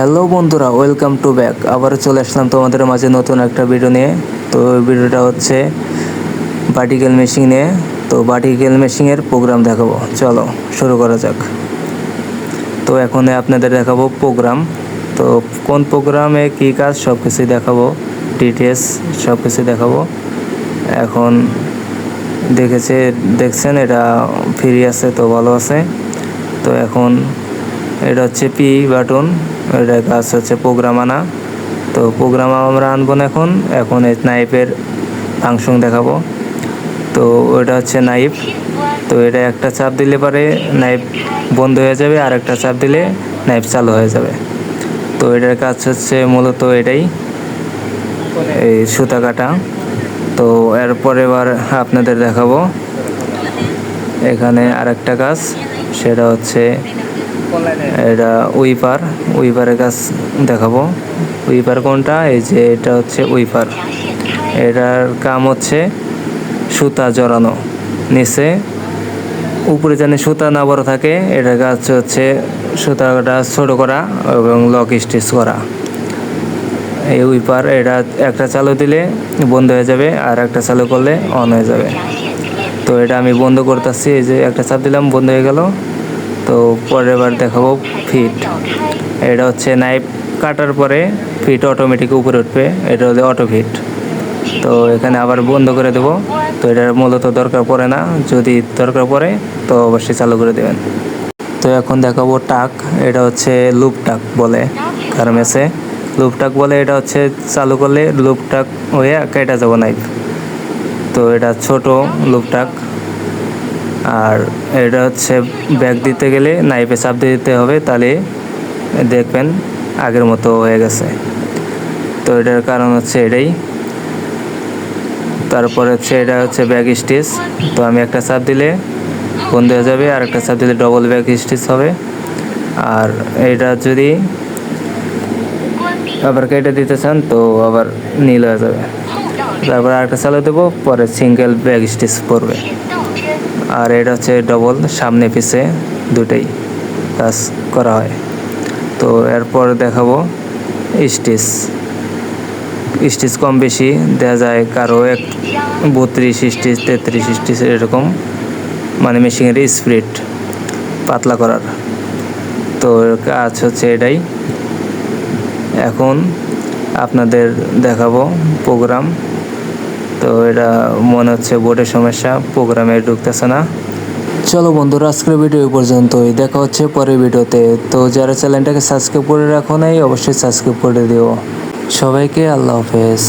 Hello বন্ধুরা, welcome to back. আবার চলে আসলাম তোমাদের মাঝে নতুন একটা ভিডিও নিয়ে। তো ভিডিওটা হচ্ছে ভার্টিক্যাল মেশিন নিয়ে। তো ভার্টিক্যাল মেশিনের প্রোগ্রাম দেখাবো। চলো, শুরু করা যাক। তো এখন আপনাদের দেখাবো প্রোগ্রাম তো কোন প্রোগ্রামে কী কাজ সব কিছুই দেখাবো। ডিটেলস সব কিছুই দেখাবো। এখন দেখেছে, দেখছেন, এটা ফ্রি আছে, তো ভালো আছে। তো এখন এটা হচ্ছে পি বাটন এটা কাজ হচ্ছে প্রোগ্রাম আনা। তো প্রোগ্রাম আমরা আনব না এখন এখন এই নাইফের ফাংশন দেখাবো। তো ওটা হচ্ছে নাইফ তো এটা একটা চাপ দিলে পরে নাইফ বন্ধ হয়ে যাবে, আর একটা চাপ দিলে নাইফ চালু হয়ে যাবে। তো এটার কাজ হচ্ছে মূলত এটাই, এই সুতা কাটা। তো এরপর এবার আপনাদের দেখাবো। এখানে আরেকটা কাজ, সেটা হচ্ছে এটা উইপার, উইপারের কাজ দেখাবো। উইপার কোনটা? এই যে এটা হচ্ছে উইপার। এটার কাম হচ্ছে সুতা জড়ানো, নিচে। উপরে যেন সুতা না বড় থাকে এটার কাজ হচ্ছে সুতাটা ছোট করা এবং লক স্টিচ করা। এই উইপার, এটা একটা চালু দিলে বন্ধ হয়ে যাবে, আর একটা চালু করলে অন হয়ে যাবে। তো এটা আমি বন্ধ করতেছি, এই যে একটা চাপ দিলাম, বন্ধ হয়ে গেল। তো পরের বার দেখাবো ফিট। এটা হচ্ছে নাইফ কাটার পরে ফিট অটোমেটিক উপরে উঠবে, এটা হচ্ছে অটো ফিট তো এখানে আবার বন্ধ করে দেবো, তো এটার মূলত দরকার পড়ে না, যদি দরকার পড়ে তো অবশ্যই চালু করে দেবেন। তো এখন দেখাবো টাক, এটা হচ্ছে লুপ টাক বলে গার্মেন্টসে লুপ টাক বলে এটা হচ্ছে চালু করলে লুপ টাক হয়ে কেটে যাব নাইফ তো এটা ছোট লুপ টাক। আর এটা হচ্ছে ব্যাগ দিতে গেলে নাইফে চাপ দিয়ে দিতে হবে, তাহলে দেখবেন আগের মতো হয়ে গেছে। তো এটার কারণ হচ্ছে এটাই। তারপরে হচ্ছে এটা হচ্ছে ব্যাগ স্টিচ তো আমি একটা চাপ দিলে বন্ধ হয়ে যাবে, আর একটা চাপ দিলে ডবল ব্যাগ স্টিচ হবে। আর এটা যদি আবার কেটে দিতে চান, তো আবার নীল হয়ে যাবে। তারপর আরেকটা চালু দেবো, পরে সিঙ্গেল ব্যাগ স্টিচ পড়বে আর এটা হচ্ছে ডবল সামনে, পিছে দুটাই কাজ করা হয়। তো এরপর দেখাবো স্টিচ। স্টিচ কম বেশি দেওয়া যায় কারও এক বত্রিশ স্টিচ, তেত্রিশ স্টিচ এরকম মানে মেশিনের স্পিড পাতলা করার। তো কাজ হচ্ছে এটাই। এখন আপনাদের দেখাবো প্রোগ্রাম। তো এটা মনে হচ্ছে বোর্ডের সমস্যা, প্রোগ্রামে ঢুকতেছে না। চলো বন্ধুরা, আজকের ভিডিও পর্যন্তই। দেখা হচ্ছে পরের ভিডিওতে। তো যারা চ্যানেলটাকে সাবস্ক্রাইব করে রাখো নাই, অবশ্যই সাবস্ক্রাইব করে দিও। সবাইকে আল্লাহ হাফেজ।